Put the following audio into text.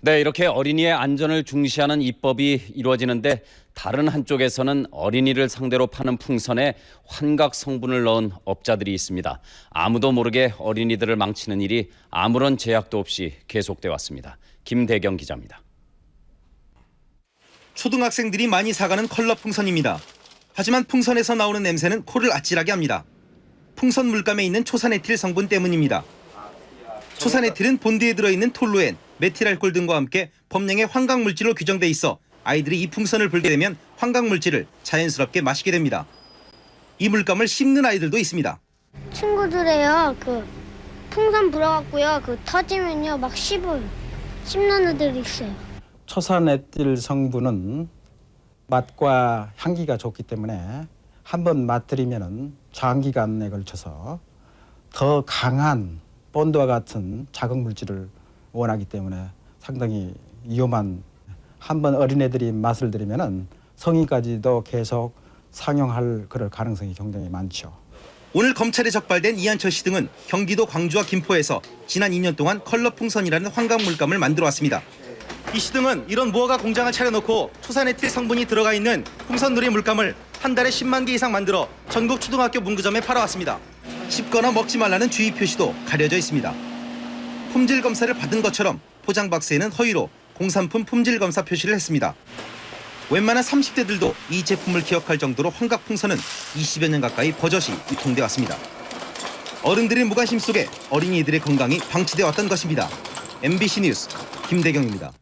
네, 이렇게 어린이의 안전을 중시하는 입법이 이루어지는데 다른 한쪽에서는 어린이를 상대로 파는 풍선에 환각 성분을 넣은 업자들이 있습니다. 아무도 모르게 어린이들을 망치는 일이 아무런 제약도 없이 계속돼 왔습니다. 김대경 기자입니다. 초등학생들이 많이 사가는 컬러 풍선입니다. 하지만 풍선에서 나오는 냄새는 코를 아찔하게 합니다. 풍선 물감에 있는 초산에틸 성분 때문입니다. 초산에틸은 본드에 들어있는 톨루엔, 메틸알코올 등과 함께 법령의 환각물질로 규정돼 있어 아이들이 이 풍선을 불게 되면 환각물질을 자연스럽게 마시게 됩니다. 이 물감을 씹는 아이들도 있습니다. 친구들이요 그 풍선 불어갖고요 그 터지면요 막 씹어요 씹는 애들이 있어요 초산에틸 성분은 맛과 향기가 좋기 때문에 한 번 맛들이면은 장기간에 걸쳐서 더 강한 본드와 같은 자극 물질을 원하기 때문에 상당히 위험한 한번 어린애들이 맛을 들이면은 성인까지도 계속 상용할 그럴 가능성이 굉장히 많죠. 오늘 검찰에 적발된 이한철 씨 등은 경기도 광주와 김포에서 지난 2년 동안 컬러 풍선이라는 환각 물감을 만들어 왔습니다. 이 씨 등은 이런 무허가 공장을 차려놓고 초산에틸 성분이 들어가 있는 풍선놀이 물감을 한 달에 10만 개 이상 만들어 전국 초등학교 문구점에 팔아왔습니다. 씹거나 먹지 말라는 주의 표시도 가려져 있습니다. 품질 검사를 받은 것처럼 포장 박스에는 허위로 공산품 품질 검사 표시를 했습니다. 웬만한 30대들도 이 제품을 기억할 정도로 환각 풍선은 20여 년 가까이 버젓이 유통돼 왔습니다. 어른들의 무관심 속에 어린이들의 건강이 방치돼 왔던 것입니다. MBC 뉴스 김대경입니다.